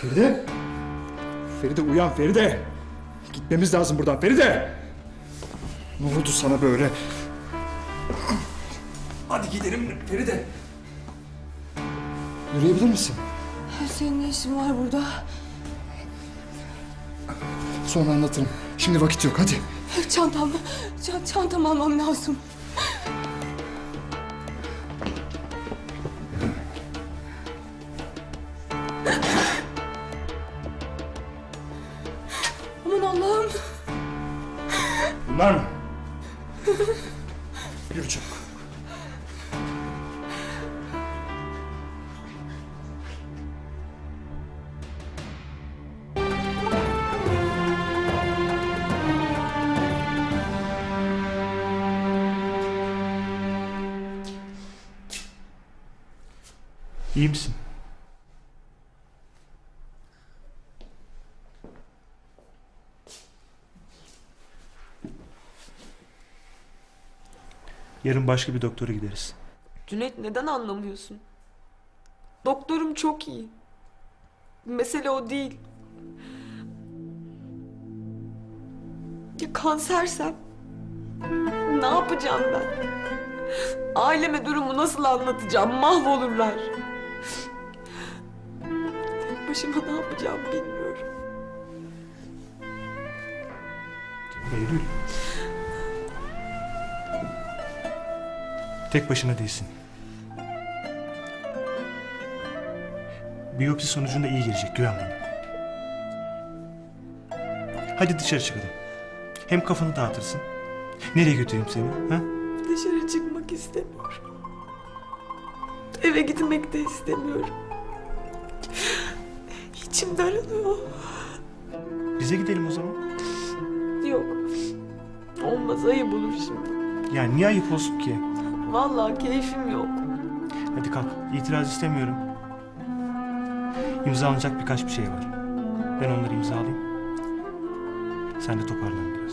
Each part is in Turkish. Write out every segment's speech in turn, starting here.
Feride. Feride uyan Feride. Gitmemiz lazım buradan Feride. Ne oldu sana böyle? Hadi gidelim Feride. Yürüyebilir misin? Senin ne işin var burada? Sonra anlatırım. Şimdi vakit yok hadi. Çantam, ça- çantam almam lazım. İyi misin? Yarın başka bir doktora gideriz. Cüneyt neden anlamıyorsun? Doktorum çok iyi. Mesele o değil. Ya kansersem? Ne yapacağım ben? Aileme durumu nasıl anlatacağım? Mahvolurlar. Başıma ne yapacağım bilmiyorum. Eylül. Tek başına değilsin. Biyopsi sonucunda iyi gelecek güven bana. Hadi dışarı çıkalım. Hem kafanı dağıtırsın. Nereye götüreyim seni? Ha? Dışarı çıkmak istemiyorum. Eve gitmek de istemiyorum. İçim daralıyor. Bize gidelim o zaman. Yok. Olmaz ayıp olur şimdi. Yani niye ayıp olsun ki? Vallahi keyfim yok. Hadi kalk. İtiraz istemiyorum. İmzalanacak birkaç bir şey var. Ben onları imzalayayım. Sen de toparlan biraz.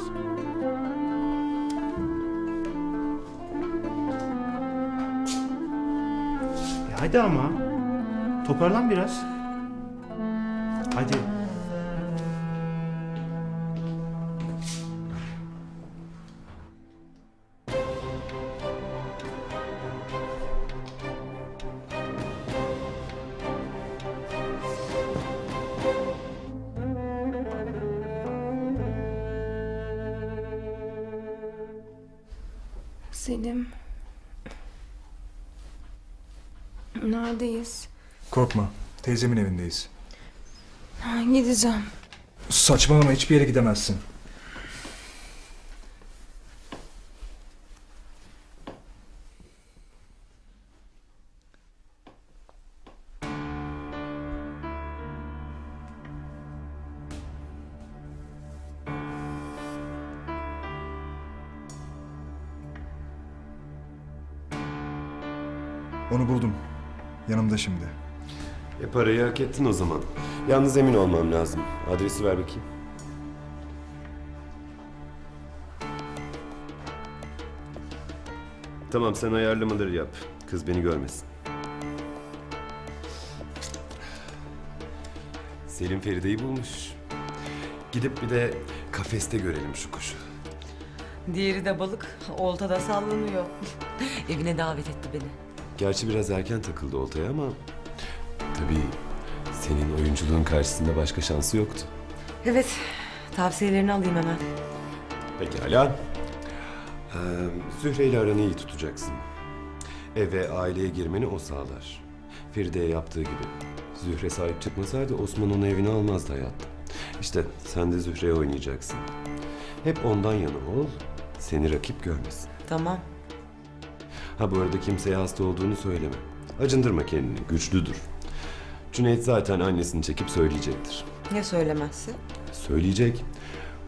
Ya hadi ama. Toparlan biraz. Hadi. Selim. Neredeyiz? Korkma. Teyzemin evindeyiz. Gideceğim. Saçmalama hiçbir yere gidemezsin. Onu buldum. Yanımda şimdi. E parayı hak ettin o zaman. Yalnız emin olmam lazım. Adresi ver bakayım. Tamam sen ayarlamaları yap. Kız beni görmesin. Selim Feride'yi bulmuş. Gidip bir de kafeste görelim şu kuşu. Diğeri de balık. Oltada sallanıyor. Evine davet etti beni. Gerçi biraz erken takıldı oltaya ama... Tabii senin oyunculuğun karşısında başka şansı yoktu. Evet. Tavsiyelerini alayım hemen. Pekala. Ee, Zühre ile aranı iyi tutacaksın. Eve, aileye girmeni o sağlar. Feride'ye yaptığı gibi. Zühre sahip çıkmasaydı Osman onu evine almazdı hayatta. İşte sen de Zühre'ye oynayacaksın. Hep ondan yana ol, seni rakip görmesin. Tamam. Ha bu arada kimseye hasta olduğunu söyleme. Acındırma kendini, güçlüdür. Cüneyt zaten annesini çekip söyleyecektir. Ya söylemezse? Söyleyecek.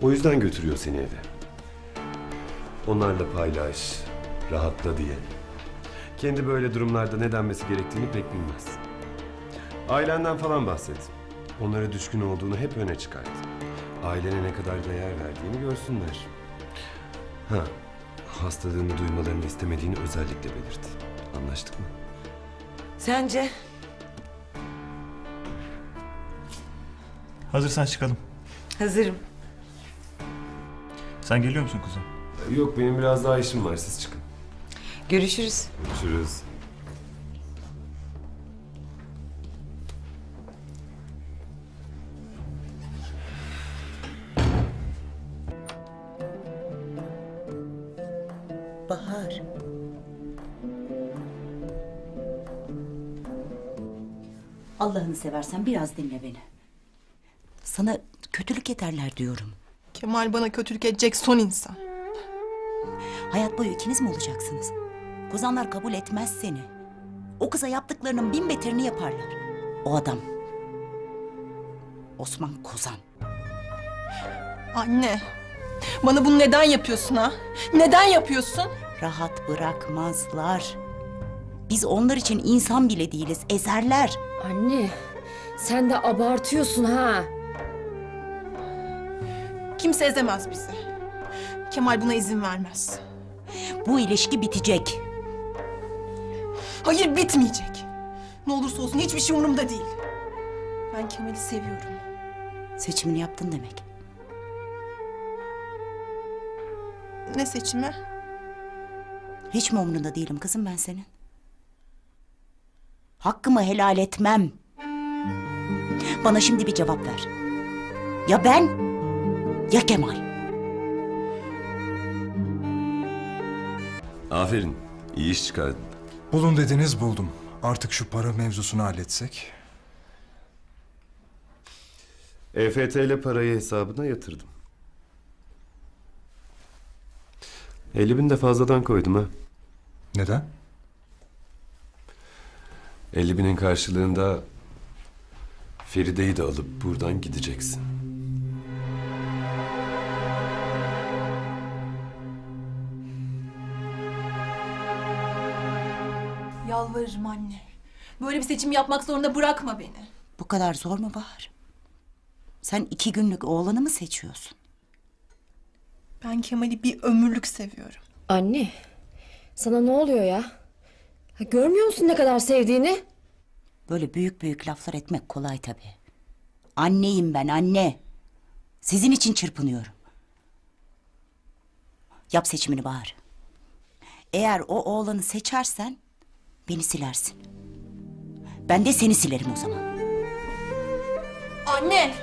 O yüzden götürüyor seni eve. Onlarla paylaş, rahatla diye. Kendi böyle durumlarda ne denmesi gerektiğini pek bilmez. Ailenden falan bahset. Onlara düşkün olduğunu hep öne çıkart. Ailene ne kadar değer verdiğini görsünler. Ha, hastalığını duymalarını istemediğini özellikle belirt. Anlaştık mı? Sence? Hazırsan çıkalım. Hazırım. Sen geliyor musun kuzum? Yok benim biraz daha işim var siz çıkın. Görüşürüz. Görüşürüz. Bahar. Allah'ını seversen biraz dinle beni. Sana kötülük ederler diyorum. Kemal bana kötülük edecek son insan. Hayat boyu ikiniz mi olacaksınız? Kozanlar kabul etmez seni. O kıza yaptıklarının bin beterini yaparlar. O adam. Osman Kozan. Anne. Bana bunu neden yapıyorsun ha? Neden yapıyorsun? Rahat bırakmazlar. Biz onlar için insan bile değiliz. Ezerler. Anne, sen de abartıyorsun ha. Kimse ezemez bizi. Kemal buna izin vermez. Bu ilişki bitecek. Hayır bitmeyecek. Ne olursa olsun hiçbir şey umurumda değil. Ben Kemal'i seviyorum. Seçimini yaptın demek. Ne seçimi? Hiç mi umrunda değilim kızım ben senin? Hakkımı helal etmem. Bana şimdi bir cevap ver. Ya ben ya Kemal. Aferin. iyi iş çıkardın. Bulun dediniz buldum. Artık şu para mevzusunu halletsek. EFT ile parayı hesabına yatırdım. 50 bin de fazladan koydum ha. Neden? 50 binin karşılığında Feride'yi de alıp buradan gideceksin. Yalvarırım anne. Böyle bir seçim yapmak zorunda bırakma beni. Bu kadar zor mu Bahar? Sen iki günlük oğlanı mı seçiyorsun? Ben Kemal'i bir ömürlük seviyorum. Anne, sana ne oluyor ya? Ha, görmüyor musun ne kadar sevdiğini? Böyle büyük büyük laflar etmek kolay tabii. Anneyim ben anne. Sizin için çırpınıyorum. Yap seçimini Bahar. Eğer o oğlanı seçersen beni silersin. Ben de seni silerim o zaman. Anne!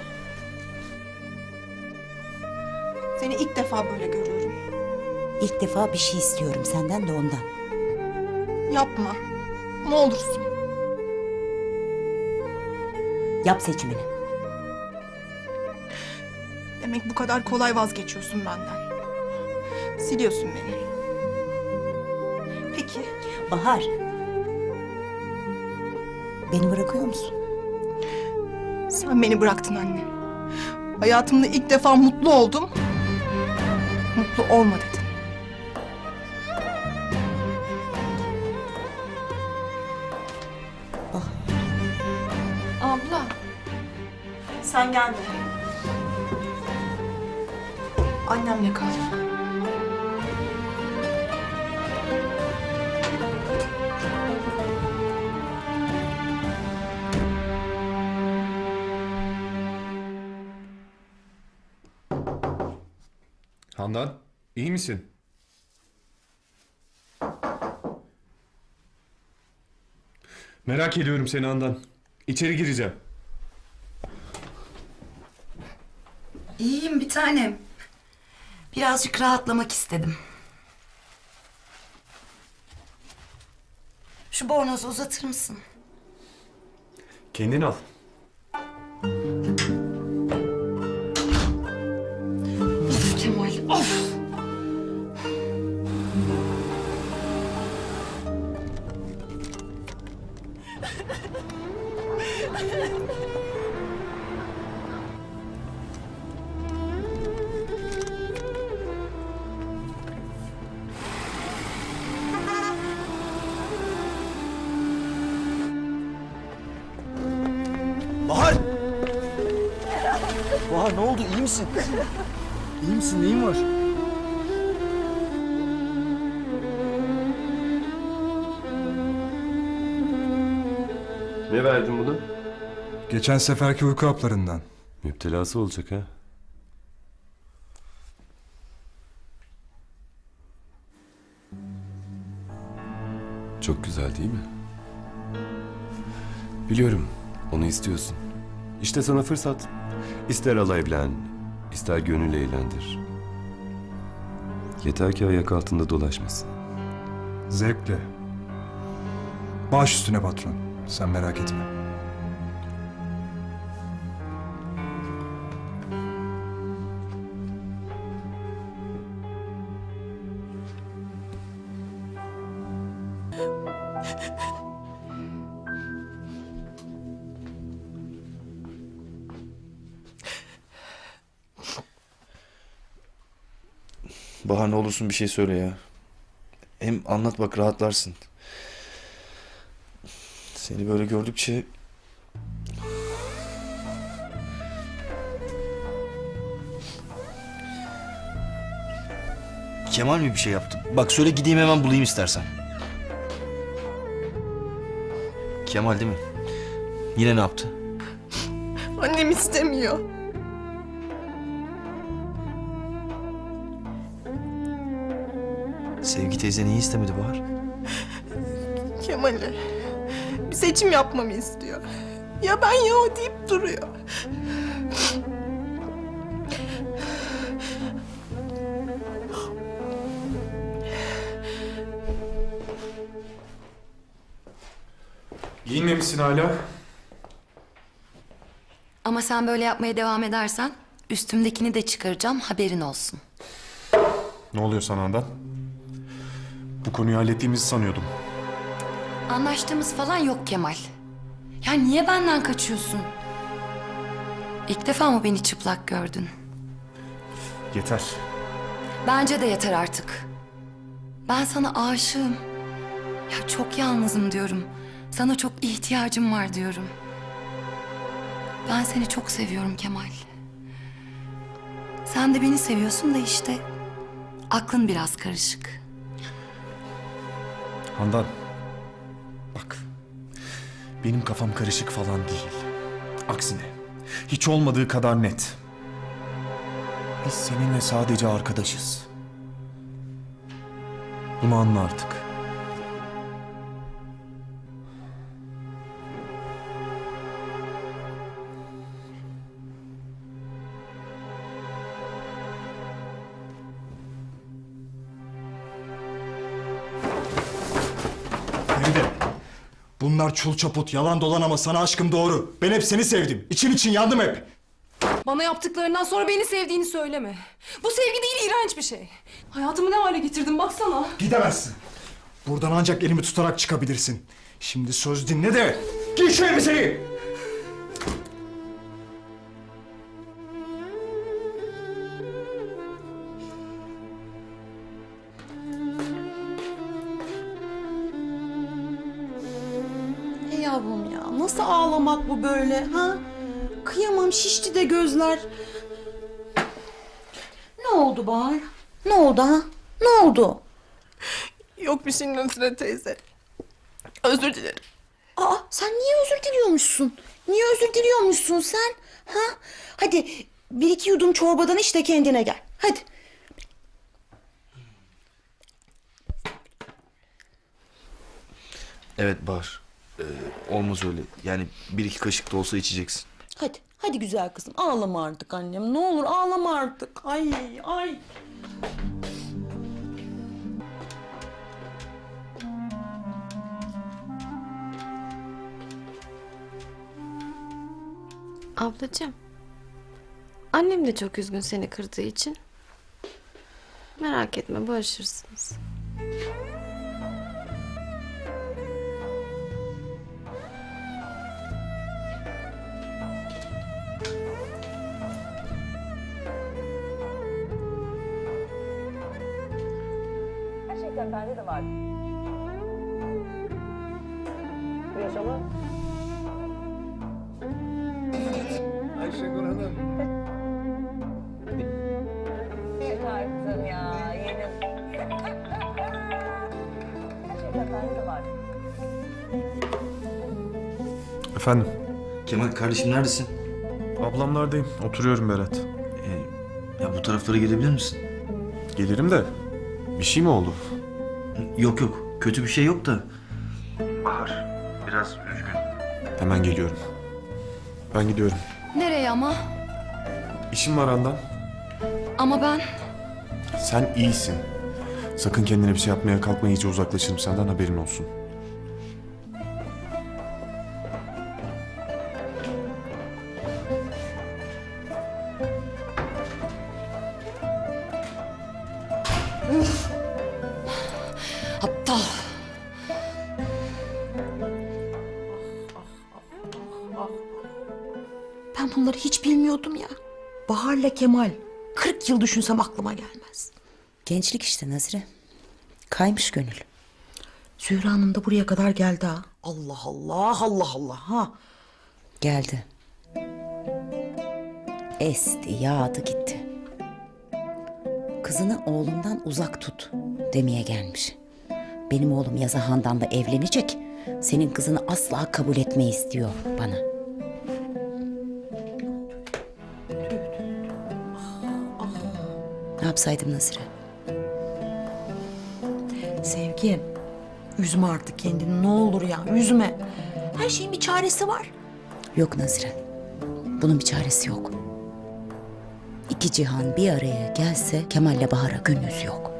Seni ilk defa böyle görüyorum. İlk defa bir şey istiyorum senden de ondan. Yapma. Ne olursun. Yap seçimini. Demek bu kadar kolay vazgeçiyorsun benden. Siliyorsun beni. Peki. Bahar. Beni bırakıyor musun? Sen beni bıraktın anne. Hayatımda ilk defa mutlu oldum. Mutlu olma dedin. Abla. Sen gelme. Annemle kal. Handan, iyi misin? Merak ediyorum seni Handan. İçeri gireceğim. İyiyim bir tanem. Birazcık rahatlamak istedim. Şu bornozu uzatır mısın? Kendin al. Misin? İyi misin neyin var? Ne verdin buna? Geçen seferki uyku haplarından. Müptelası olacak ha? Çok güzel değil mi? Biliyorum, onu istiyorsun. İşte sana fırsat. İster al evlen, ister gönül eğlendir. Yeter ki ayak altında dolaşmasın. Zevkle. Baş üstüne patron. Sen merak etme. Olursun bir şey söyle ya. Hem anlat bak rahatlarsın. Seni böyle gördükçe... Kemal mi bir şey yaptı? Bak söyle gideyim hemen bulayım istersen. Kemal değil mi? Yine ne yaptı? Annem istemiyor. Sevgi teyze neyi istemedi Bahar? Kemal'i. Bir seçim yapmamı istiyor. Ya ben ya o deyip duruyor. Giyinmemişsin hala. Ama sen böyle yapmaya devam edersen üstümdekini de çıkaracağım haberin olsun. Ne oluyor sana Handan? Bu konuyu hallettiğimizi sanıyordum. Anlaştığımız falan yok Kemal. Ya niye benden kaçıyorsun? İlk defa mı beni çıplak gördün? Yeter. Bence de yeter artık. Ben sana aşığım. Ya çok yalnızım diyorum. Sana çok ihtiyacım var diyorum. Ben seni çok seviyorum Kemal. Sen de beni seviyorsun da işte aklın biraz karışık. Handan. Bak. Benim kafam karışık falan değil. Aksine. Hiç olmadığı kadar net. Biz seninle sadece arkadaşız. Bunu anla artık. Çul çaput, yalan dolan ama sana aşkım doğru. Ben hep seni sevdim. İçim için yandım hep. Bana yaptıklarından sonra beni sevdiğini söyleme. Bu sevgi değil iğrenç bir şey. Hayatımı ne hale getirdin baksana. Gidemezsin. Buradan ancak elimi tutarak çıkabilirsin. Şimdi söz dinle de giy şu elbiseyi. Bu böyle ha? Kıyamam şişti de gözler. Ne oldu Bahar? Ne oldu ha? Ne oldu? Yok bir şey Nusret teyze. Özür dilerim. Aa sen niye özür diliyormuşsun? Niye özür diliyormuşsun sen? Ha? Hadi bir iki yudum çorbadan iç de kendine gel. Hadi. Evet Bahar. Ee, olmaz öyle. Yani bir iki kaşık da olsa içeceksin. Hadi. Hadi güzel kızım ağlama artık annem. Ne olur ağlama artık. Ay ay. Ablacığım. Annem de çok üzgün seni kırdığı için. Merak etme barışırsınız. Efendim? Kemal kardeşim neredesin? Ablamlardayım. Oturuyorum Berat. Ee, ya bu taraflara gelebilir misin? Gelirim de. Bir şey mi oldu? Yok yok. Kötü bir şey yok da. Bahar. Biraz üzgün. Hemen geliyorum. Ben gidiyorum. Nereye ama? İşim var Handan. Ama ben... Sen iyisin. Sakın kendine bir şey yapmaya kalkma iyice uzaklaşırım senden haberin olsun. Aptal. Bilmiyordum ya. Bahar'la Kemal. 40 yıl düşünsem aklıma gelmez. Gençlik işte Nazire. Kaymış gönül. Zühre Hanım da buraya kadar geldi ha. Allah Allah Allah Allah ha. Geldi. Esti, yağdı gitti. Kızını oğlumdan uzak tut demeye gelmiş. Benim oğlum Yaza Handan'la evlenecek. Senin kızını asla kabul etmeyiz diyor bana. Yapsaydım Nazire? Sevgi. Üzme artık kendini ne olur ya üzme. Her şeyin bir çaresi var. Yok Nazire. Bunun bir çaresi yok. İki cihan bir araya gelse Kemal'le Bahar'a gönül yok.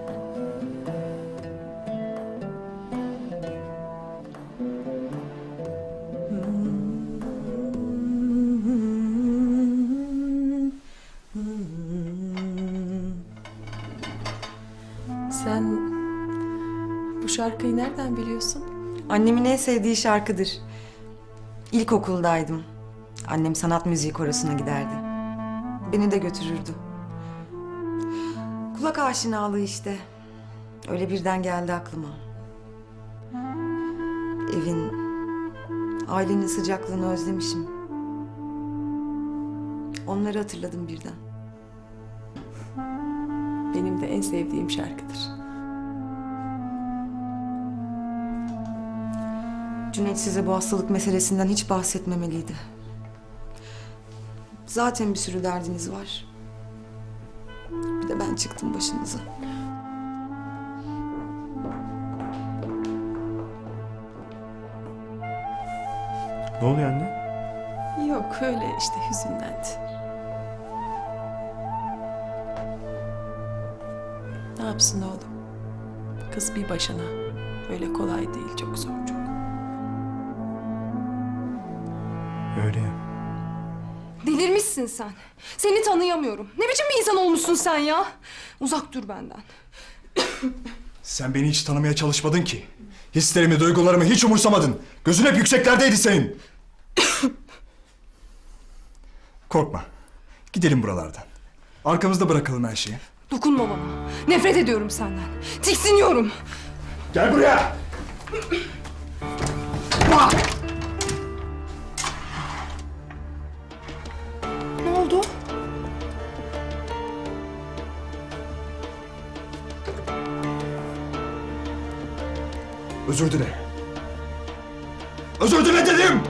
Şarkıyı nereden biliyorsun? Annemin en sevdiği şarkıdır. İlkokuldaydım. Annem sanat müziği korosuna giderdi. Beni de götürürdü. Kulak aşinalığı işte. Öyle birden geldi aklıma. Evin, ailenin sıcaklığını özlemişim. Onları hatırladım birden. Benim de en sevdiğim şarkıdır. Cüneyt size bu hastalık meselesinden hiç bahsetmemeliydi. Zaten bir sürü derdiniz var. Bir de ben çıktım başınıza. Ne oluyor anne? Yok öyle işte hüzünlendi. Ne yapsın oğlum? Kız bir başına. Öyle kolay değil çok zor Delirmişsin sen. Seni tanıyamıyorum. Ne biçim bir insan olmuşsun sen ya? Uzak dur benden. Sen beni hiç tanımaya çalışmadın ki. Hislerimi, duygularımı hiç umursamadın. Gözün hep yükseklerdeydi senin. Korkma. Gidelim buralardan. Arkamızda bırakalım her şeyi. Dokunma bana. Nefret ediyorum senden. Tiksiniyorum. Gel buraya. Ne Özür dile. Özür dile dedim.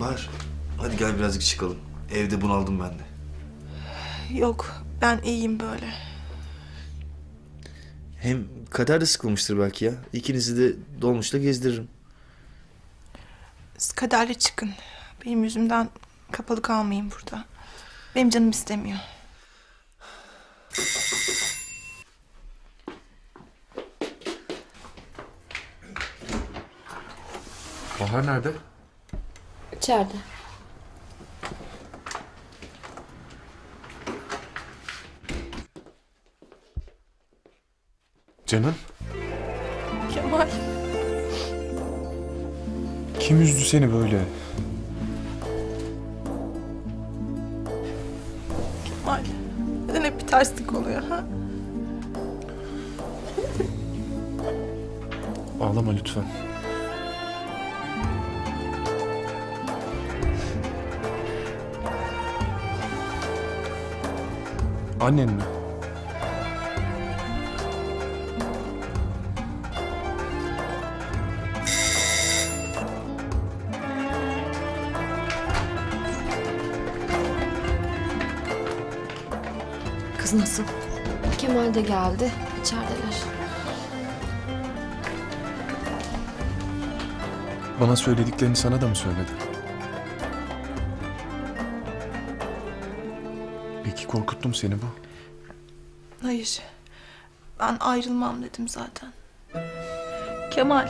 Bahar. Hadi gel birazcık çıkalım. Evde bunaldım ben de. Yok ben iyiyim böyle. Hem Kader de sıkılmıştır belki ya. İkinizi de dolmuşla gezdiririm. Siz kaderle çıkın. Benim yüzümden kapalı kalmayın burada. Benim canım istemiyor. Bahar nerede? İçeride. Canım. Kemal. Kim üzdü seni böyle? Kemal. Neden hep bir terslik oluyor ha? Ağlama lütfen. Annen mi? De geldi. İçerideler. Bana söylediklerini sana da mı söyledi? Peki korkuttum seni bu. Hayır. Ben ayrılmam dedim zaten. Kemal.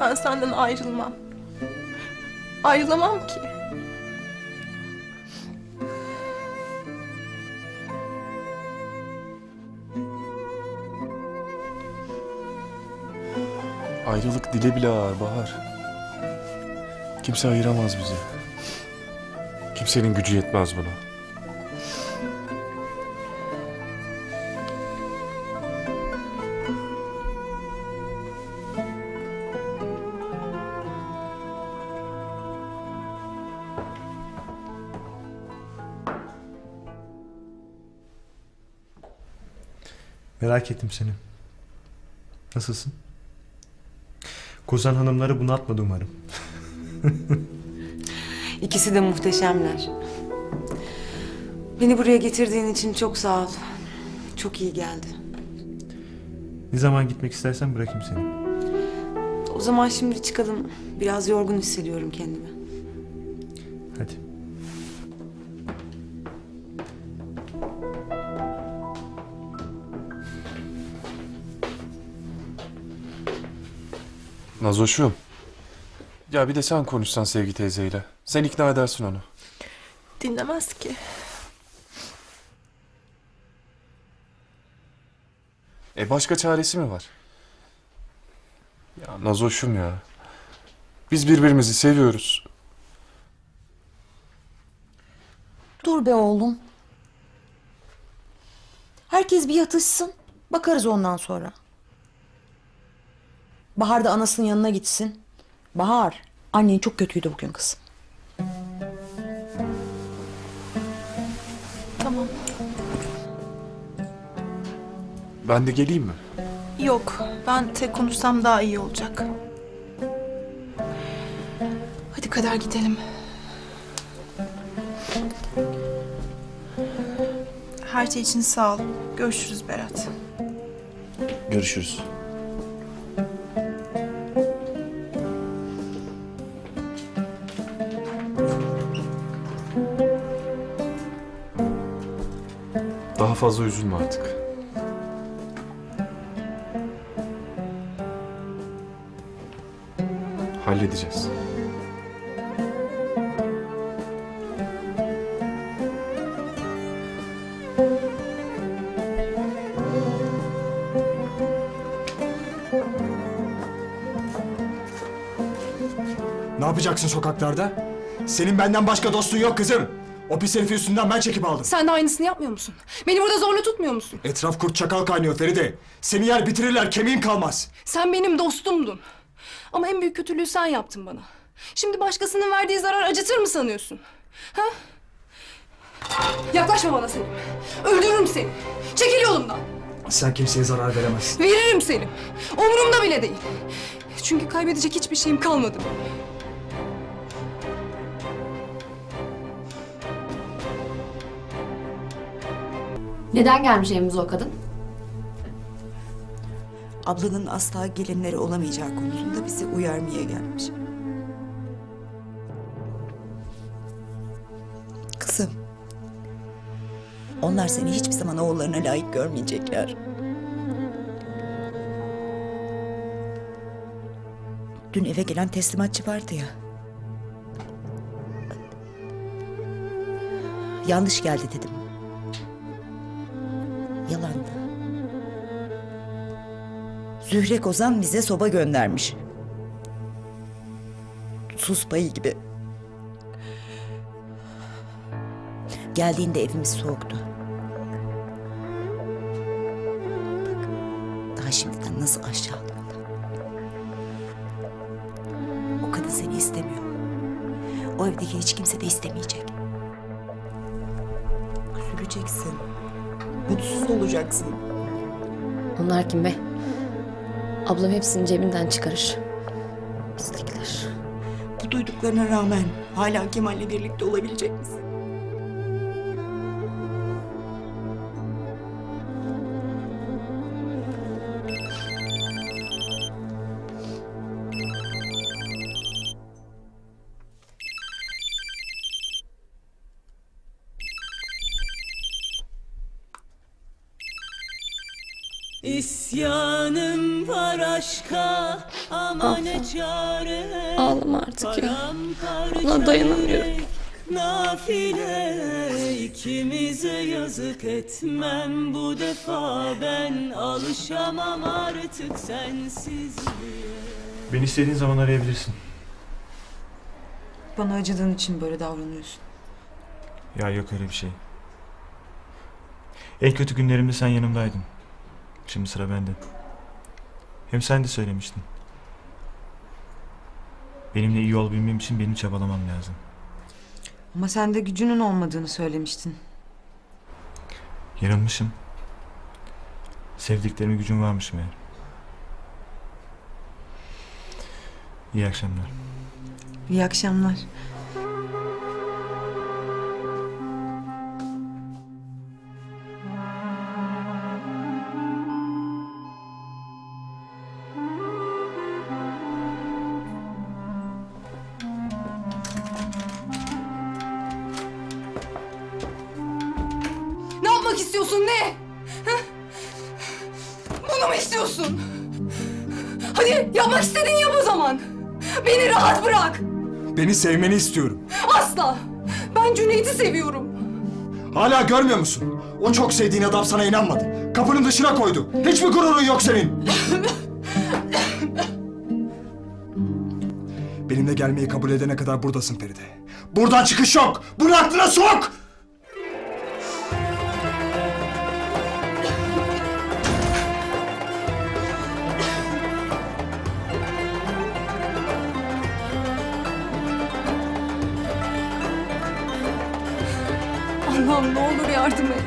Ben senden ayrılmam. Ayrılamam ki. Ayrılık dile bile ağır Bahar. Kimse ayıramaz bizi. Kimsenin gücü yetmez buna. Merak ettim seni. Nasılsın? Kozan hanımları bunu atmadı umarım. İkisi de muhteşemler. Beni buraya getirdiğin için çok sağ ol. Çok iyi geldi. Ne zaman gitmek istersen bırakayım seni. O zaman şimdi çıkalım. Biraz yorgun hissediyorum kendimi. Hadi. Nazoşum. Ya bir de sen konuşsan Sevgi teyzeyle. Sen ikna edersin onu. Dinlemez ki. E başka çaresi mi var? Ya Nazoşum ya. Biz birbirimizi seviyoruz. Dur be oğlum. Herkes bir yatışsın. Bakarız ondan sonra. Bahar da anasının yanına gitsin. Bahar, annen çok kötüydü bugün kızım. Tamam. Ben de geleyim mi? Yok. Ben tek konuşsam daha iyi olacak. Hadi Kader gidelim. Her şey için sağ ol. Görüşürüz Berat. Görüşürüz. Fazla üzülme artık. Halledeceğiz. Ne yapacaksın sokaklarda? Senin benden başka dostun yok kızım. O pis herifi üstünden ben çekip aldım. Sen de aynısını yapmıyor musun? Beni burada zorla tutmuyor musun? Etraf kurt çakal kaynıyor Feride. Seni yer bitirirler kemiğin kalmaz. Sen benim dostumdun. Ama en büyük kötülüğü sen yaptın bana. Şimdi başkasının verdiği zarar acıtır mı sanıyorsun? Ha? Yaklaşma bana Selim. Öldürürüm seni. Çekil yolumdan. Sen kimseye zarar veremezsin. Veririm Selim. Umurumda bile değil. Çünkü kaybedecek hiçbir şeyim kalmadı benim. Neden gelmiş evimize o kadın? Ablanın asla gelinleri olamayacağı konusunda bizi uyarmaya gelmiş. Kızım. Onlar seni hiçbir zaman oğullarına layık görmeyecekler. Dün eve gelen teslimatçı vardı ya. Yanlış geldi dedim. Yalandı. Zühre Kozan bize soba göndermiş. Sus payı gibi. Geldiğinde evimiz soğuktu. Bak, daha şimdiden nasıl aşağılıyorlar. O kadın seni istemiyor. O evdeki hiç kimse de istemeyecek. Mutsuz olacaksın. Onlar kim be? Ablam hepsini cebinden çıkarır. Pislikler. Bu duyduklarına rağmen hala Kemal'le birlikte olabilecek misin? Çare Ağlama artık ya. Buna dayanamıyorum. Nafile ikimize yazık etmem bu defa ben alışamam artık sensizliğe. Beni istediğin zaman arayabilirsin. Bana acıdığın için böyle davranıyorsun. Ya yok öyle bir şey. En kötü günlerimde sen yanımdaydın. Şimdi sıra bende. Hem sen de söylemiştin. Benimle iyi olabilmem için benim çabalamam lazım. Ama sen de gücünün olmadığını söylemiştin. Yanılmışım. Sevdiklerime gücüm varmış meğer. İyi akşamlar. İyi akşamlar. Beni rahat bırak. Beni sevmeni istiyorum. Asla. Ben Cüneyt'i seviyorum. Hala görmüyor musun? O çok sevdiğin adam sana inanmadı. Kapının dışına koydu. Hiçbir gururun yok senin. Benimle gelmeyi kabul edene kadar buradasın Feride. Buradan çıkış yok. Bunu aklına sok! Yardım et.